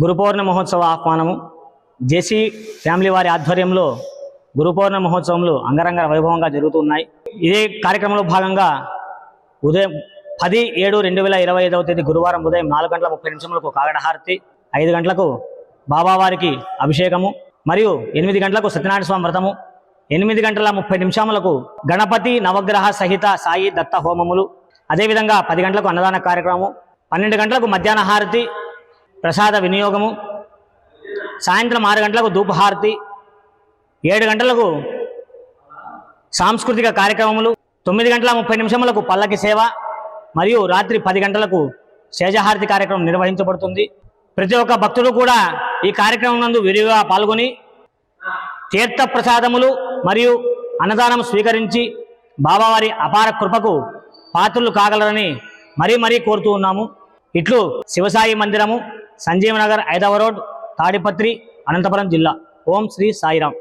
గురుపౌర్ణ మహోత్సవ ఆహ్వానము. జేసీ family వారి ఆధ్వర్యంలో గురుపౌర్ణ మహోత్సవంలో అంగరంగ వైభవంగా జరుగుతున్నాయి. ఇదే కార్యక్రమంలో భాగంగా ఉదయం పది ఏడు రెండు వేల ఇరవై ఐదవ తేదీ గురువారం ఉదయం నాలుగు గంటల ముప్పై నిమిషములకు కాగడహారతి ఐదు గంటలకు బాబావారికి అభిషేకము మరియు ఎనిమిది గంటలకు సత్యనారాయణ స్వామి వ్రతము ఎనిమిది గంటల ముప్పై నిమిషములకు గణపతి నవగ్రహ సహిత సాయి దత్త హోమములు అదేవిధంగా పది గంటలకు అన్నదాన కార్యక్రమము పన్నెండు గంటలకు మధ్యాహ్న హారతి ప్రసాద వినియోగము. సాయంత్రం ఆరు గంటలకు ధూపహారతి. ఏడు గంటలకు సాంస్కృతిక కార్యక్రమములు. తొమ్మిది గంటల ముప్పై నిమిషములకు పల్లకి సేవ. మరియు రాత్రి పది గంటలకు శేజహారతి కార్యక్రమం నిర్వహించబడుతుంది. ప్రతి ఒక్క భక్తుడు కూడా ఈ కార్యక్రమం నందు విరివిగా పాల్గొని తీర్థ ప్రసాదములు మరియు అన్నదానం స్వీకరించి బాబావారి అపార కృపకు పాత్రలు కాగలరని మరీ మరీ కోరుతూ ఉన్నాము. ఇట్లు శివసాయి మందిరము సంజీవనగర్ ఐదవ రోడ్ తాడిపత్రి అనంతపురం జిల్లా. ఓం శ్రీ సాయిరాం